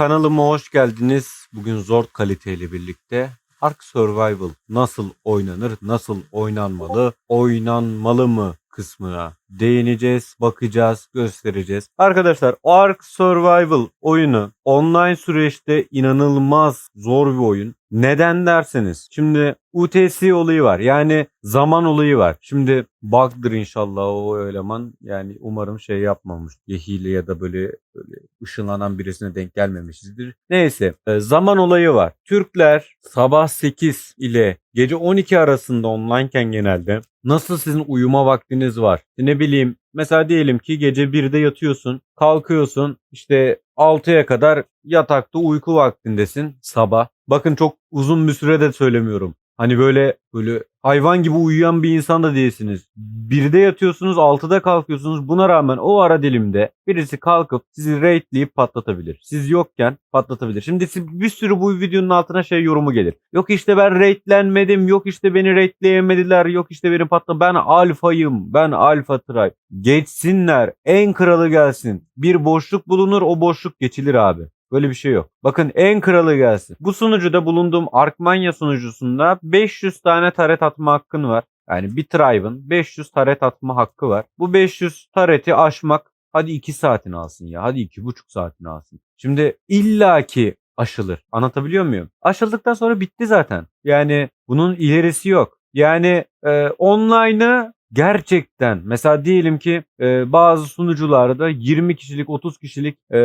Kanalıma hoş geldiniz. Bugün Zord kaliteyle birlikte Ark Survival nasıl oynanır, nasıl oynanmalı, oynanmalı mı kısmına değineceğiz, bakacağız, göstereceğiz. Arkadaşlar Ark Survival oyunu online süreçte inanılmaz zor bir oyun. Neden derseniz şimdi UTC olayı var. Yani zaman olayı var. Şimdi bug'dır inşallah o eleman. Yani umarım şey yapmamış. Ya hile ya da böyle böyle ışınlanan birisine denk gelmemişizdir. Neyse e, zaman olayı var. Türkler sabah 8 ile gece 12 arasında onlineken genelde nasıl sizin uyuma vaktiniz var? Ne bileyim mesela diyelim ki gece 1'de yatıyorsun kalkıyorsun işte 6'ya kadar yatakta uyku vaktindesin sabah. Bakın çok uzun bir süre de söylemiyorum. Hani böyle böyle hayvan gibi uyuyan bir insan da değilsiniz. Birde yatıyorsunuz, altıda kalkıyorsunuz. Buna rağmen o ara dilimde birisi kalkıp sizi raidleyip patlatabilir. Siz yokken patlatabilir. Şimdi bir sürü bu videonun altına şey yorumu gelir. Yok işte ben raidlenmedim, yok işte beni raidleyemediler, yok işte beni patla. Ben alfayım, ben alfa tribe. Geçsinler, en kralı gelsin. Bir boşluk bulunur, o boşluk geçilir abi. Böyle bir şey yok. Bakın en kralı gelsin. Bu sunucuda bulunduğum Arkmanya sunucusunda 500 tane taret atma hakkın var. Yani bir tribe'ın 500 taret atma hakkı var. Bu 500 tareti aşmak hadi 2 saatini alsın ya. Hadi 2,5 saatini alsın. Şimdi illaki aşılır. Anlatabiliyor muyum? Aşıldıktan sonra bitti zaten. Yani bunun ilerisi yok. Yani e, online'ı gerçekten mesela diyelim ki e, bazı sunucularda 20 kişilik 30 kişilik e,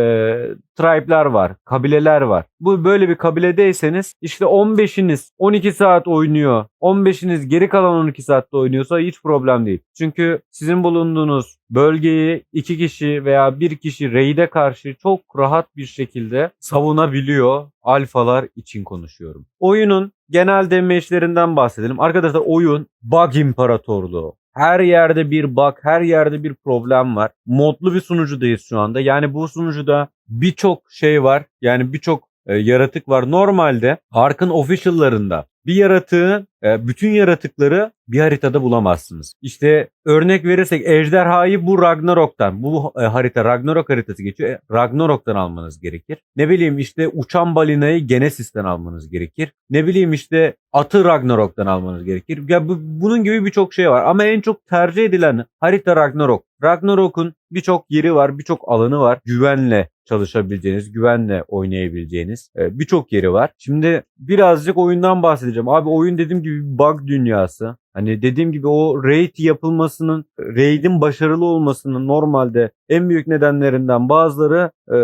tribe'lar var, kabileler var. Bu böyle bir kabiledeyseniz işte 15'iniz 12 saat oynuyor. 15'iniz geri kalan 12 saatte oynuyorsa hiç problem değil. Çünkü sizin bulunduğunuz bölgeyi iki kişi veya bir kişi raid'e karşı çok rahat bir şekilde savunabiliyor. Alfalar için konuşuyorum. Oyunun genel damage'lerinden bahsedelim. Arkadaşlar oyun bug imparatorluğu. Her yerde bir bug, her yerde bir problem var. Modlu bir sunucudayız şu anda. Yani bu sunucuda birçok şey var. Yani birçok e, yaratık var. Normalde Ark'ın official'larında bir yaratığı, e, bütün yaratıkları bir haritada bulamazsınız. İşte örnek verirsek ejderhayı bu Ragnarok'tan, bu e, harita Ragnarok haritası geçiyor. E, Ragnarok'tan almanız gerekir. Ne bileyim işte uçan balinayı Genesis'ten almanız gerekir. Ne bileyim işte atı Ragnarok'tan almanız gerekir. Ya bu, bunun gibi birçok şey var ama en çok tercih edilen harita Ragnarok. Ragnarok'un birçok yeri var, birçok alanı var. Güvenle çalışabileceğiniz, güvenle oynayabileceğiniz e, birçok yeri var. Şimdi birazcık oyundan bahsedeceğim. Abi oyun dediğim gibi bir bug dünyası. Hani dediğim gibi o raid yapılmasının, raid'in başarılı olmasının normalde en büyük nedenlerinden bazıları e,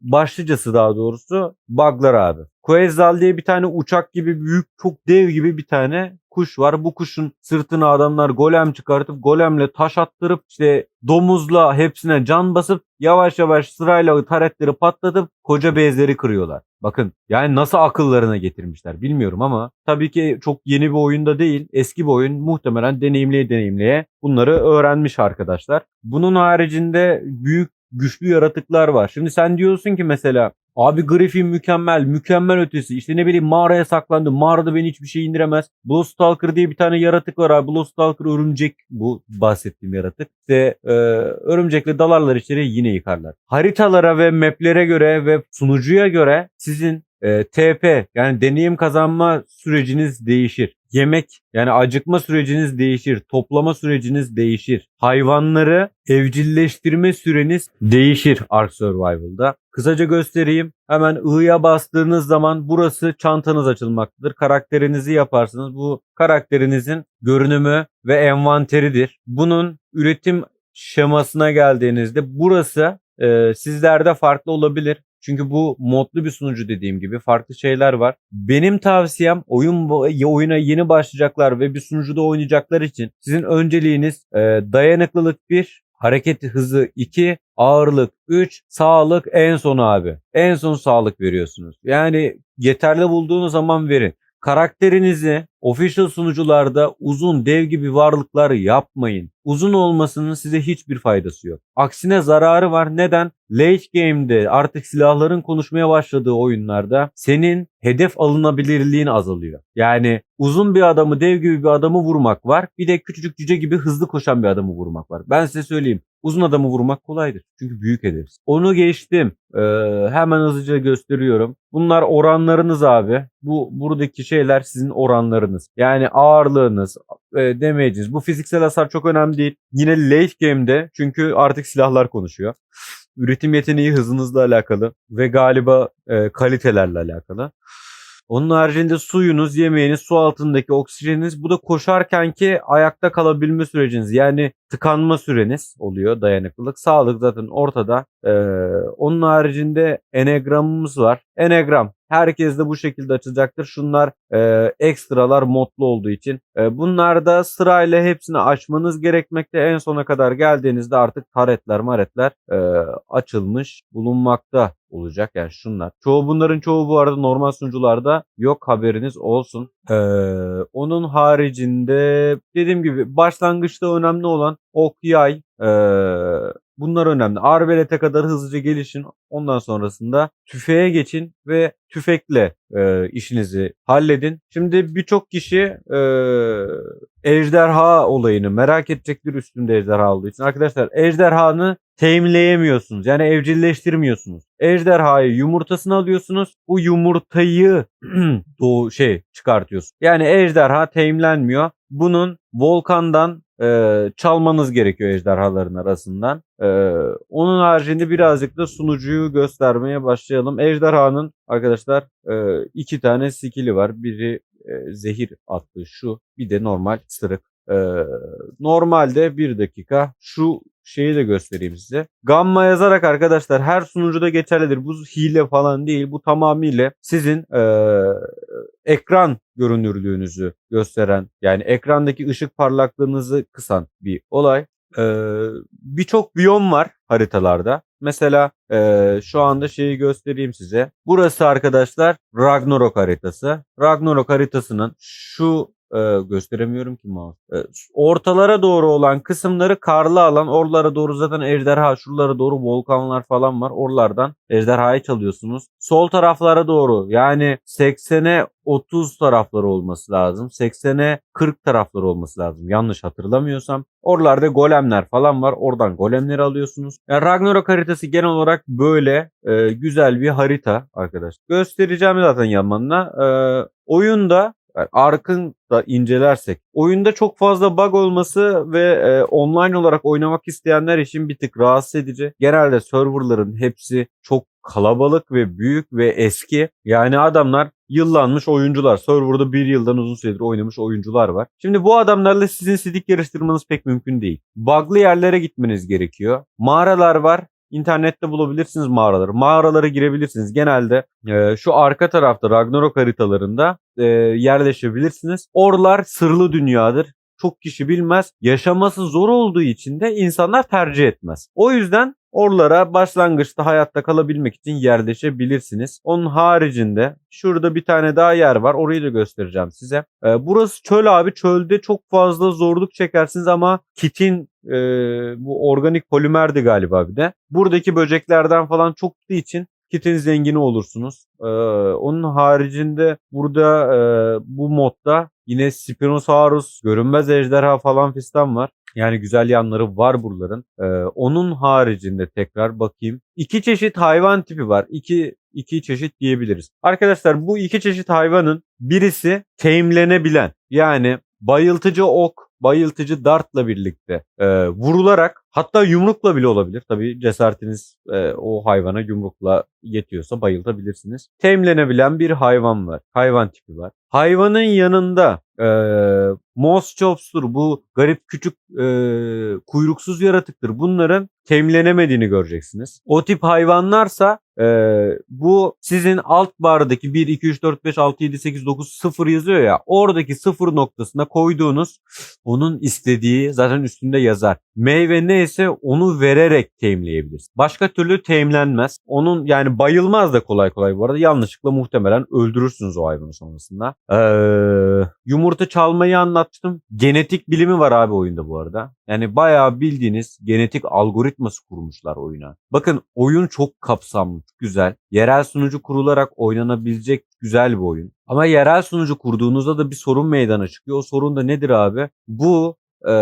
başlıcası daha doğrusu bug'lar abi. Quetzal diye bir tane uçak gibi büyük, çok dev gibi bir tane kuş var. Bu kuşun sırtına adamlar golem çıkartıp golemle taş attırıp işte domuzla hepsine can basıp yavaş yavaş sırayla taretleri patlatıp koca bezleri kırıyorlar. Bakın yani nasıl akıllarına getirmişler bilmiyorum ama tabii ki çok yeni bir oyunda değil. Eski bir oyun muhtemelen deneyimleye deneyimleye bunları öğrenmiş arkadaşlar. Bunun haricinde büyük güçlü yaratıklar var. Şimdi sen diyorsun ki mesela Abi Griffin mükemmel, mükemmel ötesi. İşte ne bileyim mağaraya saklandı. Mağarada beni hiçbir şey indiremez. Blood Stalker diye bir tane yaratık var abi. Blood Stalker örümcek bu bahsettiğim yaratık. İşte e, örümcekle dalarlar içeri yine yıkarlar. Haritalara ve maplere göre ve sunucuya göre sizin e, TP yani deneyim kazanma süreciniz değişir. Yemek yani acıkma süreciniz değişir. Toplama süreciniz değişir. Hayvanları evcilleştirme süreniz değişir Ark Survival'da. Kısaca göstereyim. Hemen I'ya bastığınız zaman burası çantanız açılmaktadır. Karakterinizi yaparsınız. Bu karakterinizin görünümü ve envanteridir. Bunun üretim şemasına geldiğinizde burası e, sizlerde farklı olabilir. Çünkü bu modlu bir sunucu dediğim gibi farklı şeyler var. Benim tavsiyem oyun oyuna yeni başlayacaklar ve bir sunucuda oynayacaklar için sizin önceliğiniz e, dayanıklılık 1, hareket hızı 2, ağırlık 3, sağlık en son abi. En son sağlık veriyorsunuz. Yani yeterli bulduğunuz zaman verin. Karakterinizi official sunucularda uzun dev gibi varlıklar yapmayın. Uzun olmasının size hiçbir faydası yok. Aksine zararı var. Neden? Late game'de artık silahların konuşmaya başladığı oyunlarda senin hedef alınabilirliğin azalıyor. Yani uzun bir adamı dev gibi bir adamı vurmak var. Bir de küçücük cüce gibi hızlı koşan bir adamı vurmak var. Ben size söyleyeyim. Uzun adamı vurmak kolaydır. Çünkü büyük hedef. Onu geçtim. Ee, hemen hızlıca gösteriyorum. Bunlar oranlarınız abi. Bu buradaki şeyler sizin oranlarınız. Yani ağırlığınız, e, damage'iniz. Bu fiziksel hasar çok önemli değil. Yine late game'de çünkü artık silahlar konuşuyor. Üretim yeteneği hızınızla alakalı ve galiba e, kalitelerle alakalı. Onun haricinde suyunuz, yemeğiniz, su altındaki oksijeniniz bu da koşarkenki ayakta kalabilme süreciniz. Yani tıkanma süreniz oluyor dayanıklılık. Sağlık zaten ortada. Ee, onun haricinde enegramımız var. Enegram herkes de bu şekilde açılacaktır. Şunlar e, ekstralar modlu olduğu için. E, bunlar da sırayla hepsini açmanız gerekmekte. En sona kadar geldiğinizde artık taretler maretler e, açılmış bulunmakta olacak. Yani şunlar. Çoğu bunların çoğu bu arada normal sunucularda yok haberiniz olsun. Ee, onun haricinde dediğim gibi başlangıçta önemli olan ok yay ee, bunlar önemli. Arbelete kadar hızlıca gelişin. Ondan sonrasında tüfeğe geçin ve tüfekle e, işinizi halledin. Şimdi birçok kişi e, ejderha olayını merak edecektir üstünde ejderha olduğu için. Arkadaşlar ejderhanı teminleyemiyorsunuz. Yani evcilleştirmiyorsunuz. Ejderhayı yumurtasını alıyorsunuz. Bu yumurtayı doğu şey çıkartıyorsunuz. Yani ejderha teminlenmiyor. Bunun volkandan e, çalmanız gerekiyor ejderhaların arasından. E, onun haricinde birazcık da sunucuyu göstermeye başlayalım. Ejderhanın arkadaşlar e, iki tane skill'i var. Biri e, zehir attığı şu. Bir de normal sırık. E, normalde bir dakika şu şeyi de göstereyim size. Gamma yazarak arkadaşlar her sunucuda geçerlidir. Bu hile falan değil. Bu tamamıyla sizin e, ekran görünürlüğünüzü gösteren yani ekrandaki ışık parlaklığınızı kısan bir olay. Ee, Birçok biyom var haritalarda. Mesela e, şu anda şeyi göstereyim size. Burası arkadaşlar Ragnarok haritası. Ragnarok haritasının şu e, gösteremiyorum ki mouse. E, ortalara doğru olan kısımları karlı alan. Oralara doğru zaten ejderha, şuralara doğru volkanlar falan var. Oralardan ejderhayı çalıyorsunuz. Sol taraflara doğru yani 80'e 30 tarafları olması lazım. 80'e 40 tarafları olması lazım. Yanlış hatırlamıyorsam. Oralarda golemler falan var. Oradan golemleri alıyorsunuz. Yani Ragnarok haritası genel olarak böyle e, güzel bir harita arkadaşlar. Göstereceğim zaten yanlarına. E, oyunda Ark'ın da incelersek oyunda çok fazla bug olması ve e, online olarak oynamak isteyenler için bir tık rahatsız edici. Genelde serverların hepsi çok kalabalık ve büyük ve eski. Yani adamlar yıllanmış oyuncular. Serverda bir yıldan uzun süredir oynamış oyuncular var. Şimdi bu adamlarla sizin sidik yarıştırmanız pek mümkün değil. Bug'lı yerlere gitmeniz gerekiyor. Mağaralar var. İnternette bulabilirsiniz mağaraları. Mağaralara girebilirsiniz. Genelde e, şu arka tarafta Ragnarok haritalarında e, yerleşebilirsiniz. Oralar sırlı dünyadır. Çok kişi bilmez. Yaşaması zor olduğu için de insanlar tercih etmez. O yüzden oralara başlangıçta hayatta kalabilmek için yerleşebilirsiniz. Onun haricinde şurada bir tane daha yer var. Orayı da göstereceğim size. Ee, burası çöl abi. Çölde çok fazla zorluk çekersiniz ama kitin e, bu organik polimerdi galiba bir de. Buradaki böceklerden falan çok için kitin zengini olursunuz. Ee, onun haricinde burada e, bu modda yine Spinosaurus, görünmez ejderha falan fistan var. Yani güzel yanları var buraların. Ee, onun haricinde tekrar bakayım. İki çeşit hayvan tipi var. İki, iki çeşit diyebiliriz. Arkadaşlar bu iki çeşit hayvanın birisi teimlenebilen. Yani bayıltıcı ok bayıltıcı dartla birlikte e, vurularak hatta yumrukla bile olabilir. Tabii cesaretiniz e, o hayvana yumrukla yetiyorsa bayıltabilirsiniz. Temlenebilen bir hayvan var. Hayvan tipi var. Hayvanın yanında e, Moschops'tur bu garip küçük e, kuyruksuz yaratıktır. Bunların temlenemediğini göreceksiniz. O tip hayvanlarsa e, bu sizin alt bardaki 1, 2, 3, 4, 5, 6, 7, 8, 9, 0 yazıyor ya oradaki 0 noktasına koyduğunuz onun istediği zaten üstünde yazar. Meyve neyse onu vererek teminleyebilirsiniz. Başka türlü teminlenmez. Onun yani bayılmaz da kolay kolay bu arada. Yanlışlıkla muhtemelen öldürürsünüz o hayvanı sonrasında. Ee, yumurta çalmayı anlattım. Genetik bilimi var abi oyunda bu arada. Yani bayağı bildiğiniz genetik algoritması kurmuşlar oyuna. Bakın oyun çok kapsamlı, güzel. Yerel sunucu kurularak oynanabilecek güzel bir oyun. Ama yerel sunucu kurduğunuzda da bir sorun meydana çıkıyor. O sorun da nedir abi? Bu ee,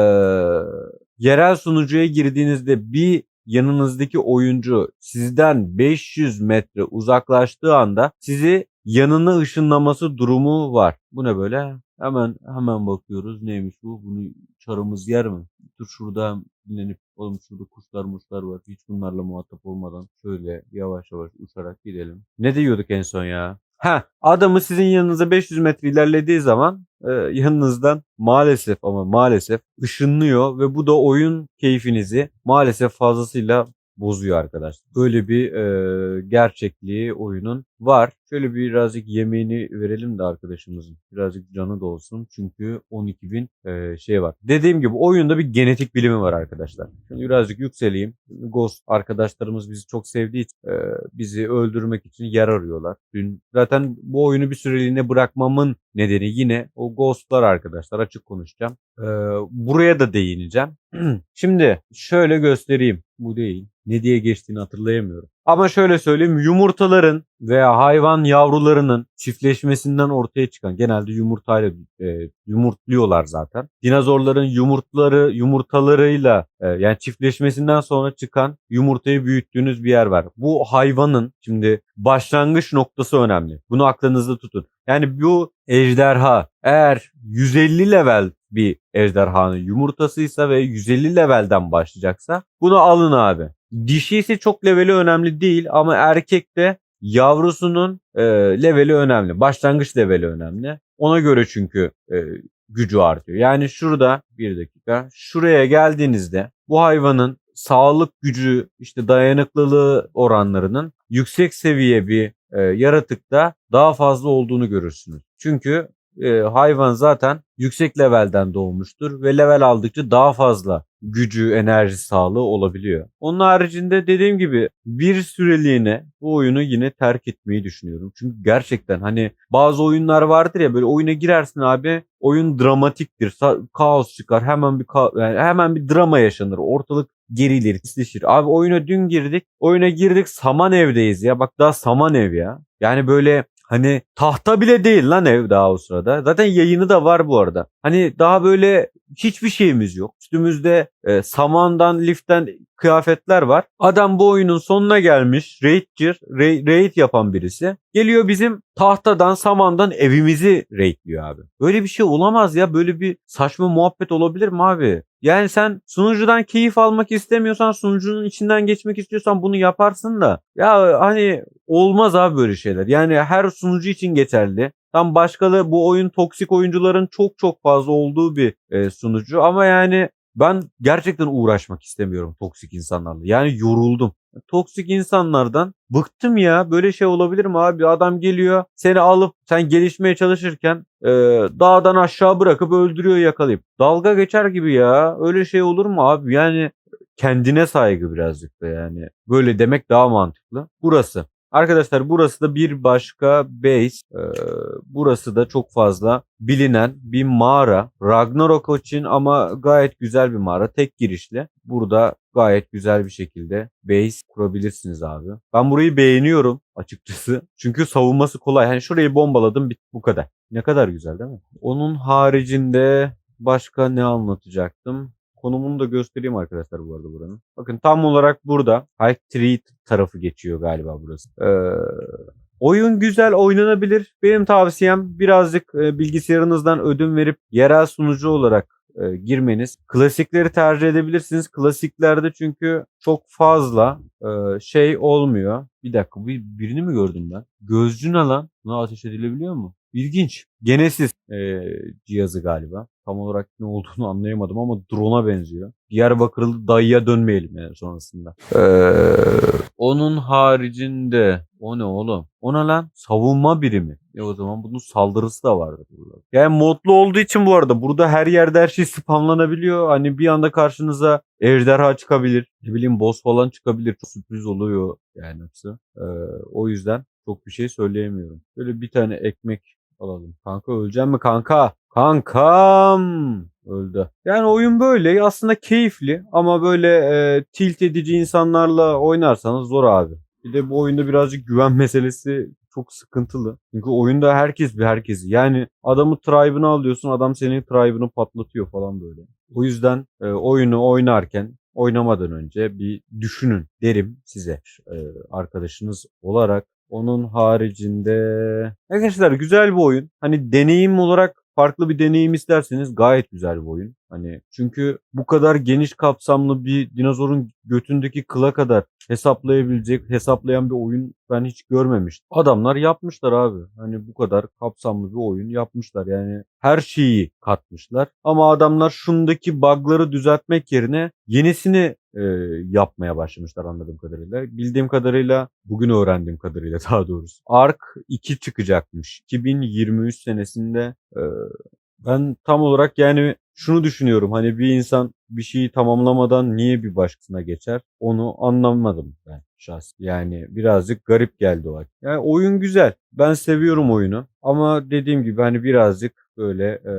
yerel sunucuya girdiğinizde bir yanınızdaki oyuncu sizden 500 metre uzaklaştığı anda sizi yanına ışınlaması durumu var. Bu ne böyle? Hemen hemen bakıyoruz. Neymiş bu? Bunu çarımız yer mi? Dur şurada dinlenip oğlum şurada kuşlar muşlar var. Hiç bunlarla muhatap olmadan şöyle yavaş yavaş uçarak gidelim. Ne diyorduk en son ya? Ha, adamı sizin yanınıza 500 metre ilerlediği zaman e, yanınızdan maalesef ama maalesef ışınlıyor ve bu da oyun keyfinizi maalesef fazlasıyla bozuyor arkadaşlar. Böyle bir e, gerçekliği oyunun var. Şöyle birazcık yemeğini verelim de arkadaşımızın. Birazcık canı da olsun. Çünkü 12 bin e, şey var. Dediğim gibi oyunda bir genetik bilimi var arkadaşlar. Şimdi birazcık yükseleyim. Ghost arkadaşlarımız bizi çok sevdiği için e, bizi öldürmek için yer arıyorlar. Dün zaten bu oyunu bir süreliğine bırakmamın nedeni yine o Ghost'lar arkadaşlar. Açık konuşacağım. E, buraya da değineceğim. Şimdi şöyle göstereyim. Bu değil. Ne diye geçtiğini hatırlayamıyorum. Ama şöyle söyleyeyim yumurtaların veya hayvan yavrularının çiftleşmesinden ortaya çıkan genelde yumurtayla e, yumurtluyorlar zaten. Dinozorların yumurtları yumurtalarıyla e, yani çiftleşmesinden sonra çıkan yumurtayı büyüttüğünüz bir yer var. Bu hayvanın şimdi başlangıç noktası önemli. Bunu aklınızda tutun. Yani bu ejderha eğer 150 level bir ejderhanın yumurtasıysa ve 150 levelden başlayacaksa bunu alın abi. Dişisi çok leveli önemli değil ama erkekte yavrusunun e, leveli önemli. Başlangıç leveli önemli. Ona göre çünkü e, gücü artıyor. Yani şurada bir dakika şuraya geldiğinizde bu hayvanın sağlık gücü işte dayanıklılığı oranlarının yüksek seviye bir e, yaratıkta daha fazla olduğunu görürsünüz. Çünkü e, hayvan zaten yüksek levelden doğmuştur ve level aldıkça daha fazla gücü, enerji sağlığı olabiliyor. Onun haricinde dediğim gibi bir süreliğine bu oyunu yine terk etmeyi düşünüyorum. Çünkü gerçekten hani bazı oyunlar vardır ya böyle oyuna girersin abi oyun dramatiktir. Kaos çıkar. Hemen bir ka- yani hemen bir drama yaşanır. Ortalık gerilir, pisleşir. Abi oyuna dün girdik. Oyuna girdik saman evdeyiz ya. Bak daha saman ev ya. Yani böyle Hani tahta bile değil lan ev daha o sırada. Zaten yayını da var bu arada. Hani daha böyle hiçbir şeyimiz yok. Üstümüzde e, samandan, liften kıyafetler var. Adam bu oyunun sonuna gelmiş. Raid'cir, ra- raid yapan birisi. Geliyor bizim tahtadan, samandan evimizi raidliyor abi. Böyle bir şey olamaz ya. Böyle bir saçma muhabbet olabilir mi abi? Yani sen sunucudan keyif almak istemiyorsan, sunucunun içinden geçmek istiyorsan bunu yaparsın da. Ya hani olmaz abi böyle şeyler. Yani her sunucu için geçerli. Tam başkalı bu oyun toksik oyuncuların çok çok fazla olduğu bir e, sunucu ama yani ben gerçekten uğraşmak istemiyorum toksik insanlarla. Yani yoruldum. Toksik insanlardan bıktım ya. Böyle şey olabilir mi abi? Adam geliyor seni alıp sen gelişmeye çalışırken e, dağdan aşağı bırakıp öldürüyor yakalayıp. Dalga geçer gibi ya. Öyle şey olur mu abi? Yani kendine saygı birazcık da yani. Böyle demek daha mantıklı. Burası. Arkadaşlar burası da bir başka base. Ee, burası da çok fazla bilinen bir mağara. Ragnarok için ama gayet güzel bir mağara. Tek girişli. Burada gayet güzel bir şekilde base kurabilirsiniz abi. Ben burayı beğeniyorum açıkçası. Çünkü savunması kolay. Hani şurayı bombaladım bit bu kadar. Ne kadar güzel değil mi? Onun haricinde başka ne anlatacaktım? Konumunu da göstereyim arkadaşlar bu arada buranın. Bakın tam olarak burada High Tree tarafı geçiyor galiba burası. Ee, oyun güzel oynanabilir. Benim tavsiyem birazcık e, bilgisayarınızdan ödün verip yerel sunucu olarak e, girmeniz. Klasikleri tercih edebilirsiniz. Klasiklerde çünkü çok fazla e, şey olmuyor. Bir dakika bir, birini mi gördüm ben? Gözcü ne lan? Buna ateş edilebiliyor mu? İlginç. Genesis e, cihazı galiba. Tam olarak ne olduğunu anlayamadım ama drone'a benziyor. Diyarbakırlı dayıya dönmeyelim yani sonrasında. Ee, onun haricinde o ne oğlum? O ne lan? Savunma birimi. E o zaman bunun saldırısı da vardı burada. Yani modlu olduğu için bu arada burada her yerde her şey spamlanabiliyor. Hani bir anda karşınıza ejderha çıkabilir. Ne bileyim boss falan çıkabilir. Çok sürpriz oluyor yani hepsi. Ee, o yüzden çok bir şey söyleyemiyorum. Böyle bir tane ekmek alalım. Kanka öleceğim mi kanka? Kankam öldü. Yani oyun böyle aslında keyifli ama böyle e, tilt edici insanlarla oynarsanız zor abi. Bir de bu oyunda birazcık güven meselesi çok sıkıntılı. Çünkü oyunda herkes bir herkesi. Yani adamı tribe'ını alıyorsun adam senin tribe'ını patlatıyor falan böyle. O yüzden e, oyunu oynarken oynamadan önce bir düşünün derim size e, arkadaşınız olarak. Onun haricinde arkadaşlar güzel bir oyun. Hani deneyim olarak farklı bir deneyim isterseniz gayet güzel bir oyun. Hani çünkü bu kadar geniş kapsamlı bir dinozorun götündeki kıla kadar hesaplayabilecek, hesaplayan bir oyun ben hiç görmemiştim. Adamlar yapmışlar abi. Hani bu kadar kapsamlı bir oyun yapmışlar. Yani her şeyi katmışlar. Ama adamlar şundaki bug'ları düzeltmek yerine yenisini e, yapmaya başlamışlar anladığım kadarıyla. Bildiğim kadarıyla, bugün öğrendiğim kadarıyla daha doğrusu. Ark 2 çıkacakmış. 2023 senesinde e, ben tam olarak yani şunu düşünüyorum. Hani bir insan bir şeyi tamamlamadan niye bir başkasına geçer? Onu anlamadım ben şahsen. Yani birazcık garip geldi o. Yani oyun güzel. Ben seviyorum oyunu. Ama dediğim gibi hani birazcık böyle e,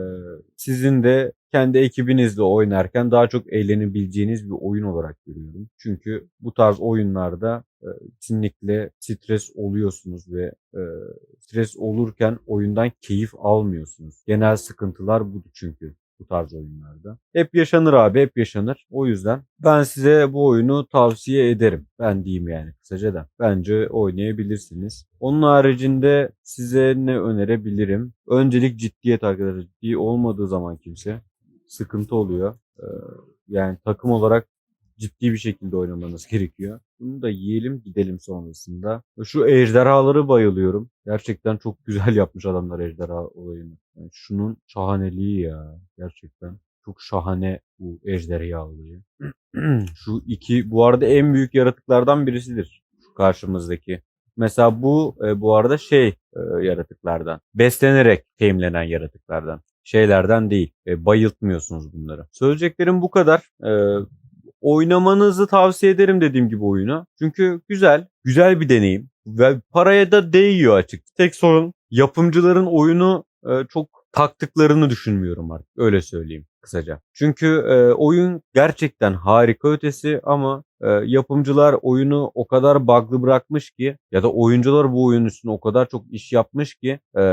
sizin de kendi ekibinizle oynarken daha çok eğlenebileceğiniz bir oyun olarak görüyorum. Çünkü bu tarz oyunlarda e, kesinlikle stres oluyorsunuz ve e, stres olurken oyundan keyif almıyorsunuz. Genel sıkıntılar bu çünkü bu tarz oyunlarda. Hep yaşanır abi hep yaşanır. O yüzden ben size bu oyunu tavsiye ederim. Ben diyeyim yani kısaca da. Bence oynayabilirsiniz. Onun haricinde size ne önerebilirim? Öncelik ciddiyet arkadaşlar. Ciddi olmadığı zaman kimse sıkıntı oluyor. Ee, yani takım olarak ciddi bir şekilde oynamanız gerekiyor. Bunu da yiyelim gidelim sonrasında. Şu ejderhaları bayılıyorum. Gerçekten çok güzel yapmış adamlar ejderha olayını. Yani şunun şahaneliği ya. Gerçekten. Çok şahane bu ejderha olayı. Şu iki bu arada en büyük yaratıklardan birisidir. Şu karşımızdaki. Mesela bu e, bu arada şey e, yaratıklardan. Beslenerek teminlenen yaratıklardan. Şeylerden değil. E, bayıltmıyorsunuz bunları. Söyleyeceklerim bu kadar. Oynamanızı tavsiye ederim dediğim gibi oyunu. Çünkü güzel, güzel bir deneyim ve paraya da değiyor açık. Tek sorun yapımcıların oyunu e, çok taktıklarını düşünmüyorum artık. Öyle söyleyeyim kısaca. Çünkü e, oyun gerçekten harika ötesi ama e, yapımcılar oyunu o kadar bug'lı bırakmış ki ya da oyuncular bu oyun üstüne o kadar çok iş yapmış ki e,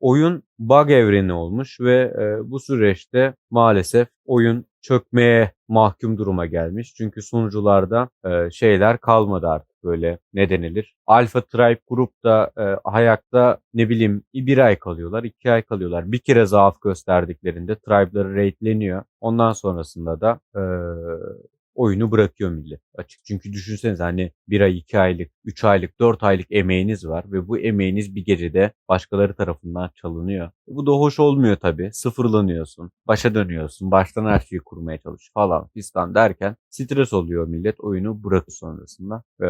oyun bug evreni olmuş ve e, bu süreçte maalesef oyun çökmeye mahkum duruma gelmiş. Çünkü sunucularda e, şeyler kalmadı artık böyle ne denilir. Alpha Tribe grup da e, ayakta ne bileyim bir ay kalıyorlar, iki ay kalıyorlar. Bir kere zaaf gösterdiklerinde tribe'ları raidleniyor. Ondan sonrasında da e, oyunu bırakıyor millet. Açık çünkü düşünsenize hani bir ay, iki aylık, üç aylık, dört aylık emeğiniz var ve bu emeğiniz bir gecede başkaları tarafından çalınıyor. Bu da hoş olmuyor tabii. Sıfırlanıyorsun, başa dönüyorsun, baştan her şeyi kurmaya çalış falan fistan derken stres oluyor millet oyunu bırakır sonrasında. Ee,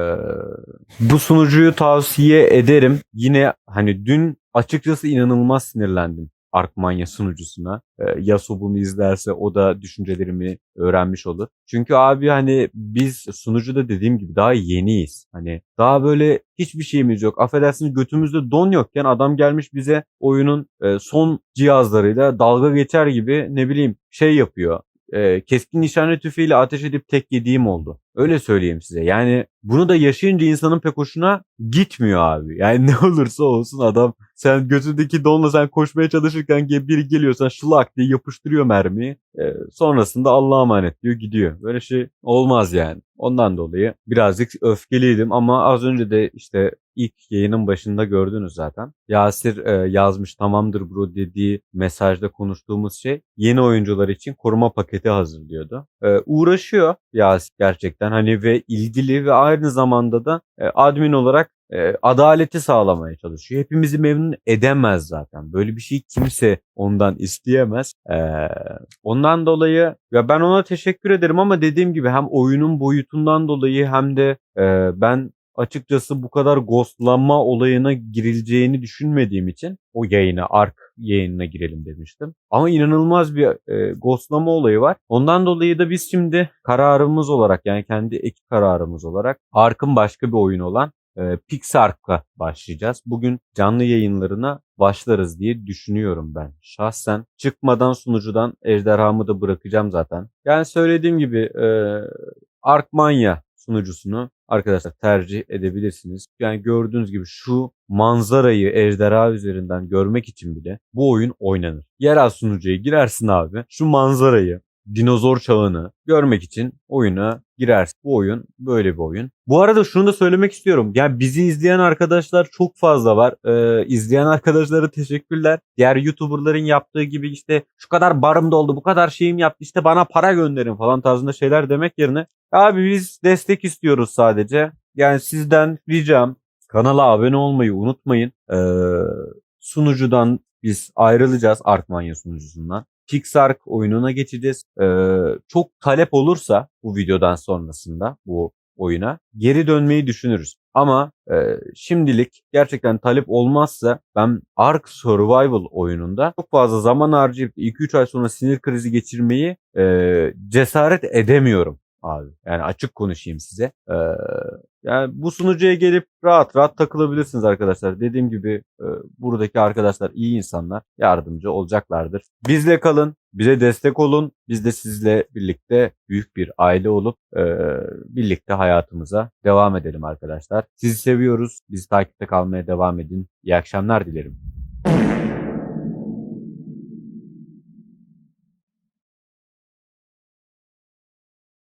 bu sunucuyu tavsiye ederim. Yine hani dün açıkçası inanılmaz sinirlendim. Arkmanya sunucusuna. E, Yasu bunu izlerse o da düşüncelerimi öğrenmiş olur. Çünkü abi hani biz sunucuda dediğim gibi daha yeniyiz. Hani daha böyle hiçbir şeyimiz yok. Affedersiniz götümüzde don yokken adam gelmiş bize oyunun e, son cihazlarıyla dalga geçer gibi ne bileyim şey yapıyor. E, keskin nişancı tüfeğiyle ateş edip tek yediğim oldu. Öyle söyleyeyim size. Yani bunu da yaşayınca insanın pek hoşuna gitmiyor abi. Yani ne olursa olsun adam sen götündeki donla sen koşmaya çalışırken biri geliyor sen şılak diye yapıştırıyor mermiyi. E, sonrasında Allah'a emanet diyor gidiyor. Böyle şey olmaz yani. Ondan dolayı birazcık öfkeliydim ama az önce de işte ilk yayının başında gördünüz zaten. Yasir e, yazmış tamamdır bro dediği mesajda konuştuğumuz şey yeni oyuncular için koruma paketi hazırlıyordu. E, uğraşıyor Yasir gerçekten hani ve ilgili ve aynı zamanda da e, admin olarak e, adaleti sağlamaya çalışıyor. Hepimizi memnun edemez zaten. Böyle bir şey kimse ondan isteyemez. E, ondan dolayı ya ben ona teşekkür ederim ama dediğim gibi hem oyunun boyutundan dolayı hem de e, ben açıkçası bu kadar ghostlanma olayına girileceğini düşünmediğim için o yayına Ark yayınına girelim demiştim. Ama inanılmaz bir e, ghostlama olayı var. Ondan dolayı da biz şimdi kararımız olarak yani kendi ekip kararımız olarak Ark'ın başka bir oyunu olan e, Pixark'a başlayacağız. Bugün canlı yayınlarına başlarız diye düşünüyorum ben. Şahsen çıkmadan sunucudan ejderhamı da bırakacağım zaten. Yani söylediğim gibi e, Arkmanya sunucusunu arkadaşlar tercih edebilirsiniz. Yani gördüğünüz gibi şu manzarayı ejderha üzerinden görmek için bile bu oyun oynanır. Yerel sunucuya girersin abi. Şu manzarayı, dinozor çağını görmek için oyuna girersin. Bu oyun böyle bir oyun. Bu arada şunu da söylemek istiyorum. Yani bizi izleyen arkadaşlar çok fazla var. Ee, izleyen arkadaşlara teşekkürler. Diğer YouTuber'ların yaptığı gibi işte şu kadar barım doldu, bu kadar şeyim yaptı, işte bana para gönderin falan tarzında şeyler demek yerine abi biz destek istiyoruz sadece. Yani sizden ricam kanala abone olmayı unutmayın. Ee, sunucudan biz ayrılacağız Arkmanya sunucusundan. Pixark oyununa geçeceğiz. Ee, çok talep olursa bu videodan sonrasında bu oyuna geri dönmeyi düşünürüz. Ama e, şimdilik gerçekten talep olmazsa ben Ark Survival oyununda çok fazla zaman harcayıp 2-3 ay sonra sinir krizi geçirmeyi e, cesaret edemiyorum abi. Yani açık konuşayım size. Ee, yani bu sunucuya gelip rahat rahat takılabilirsiniz arkadaşlar. Dediğim gibi e, buradaki arkadaşlar iyi insanlar yardımcı olacaklardır. Bizle kalın, bize destek olun. Biz de sizle birlikte büyük bir aile olup e, birlikte hayatımıza devam edelim arkadaşlar. Sizi seviyoruz. Bizi takipte kalmaya devam edin. İyi akşamlar dilerim.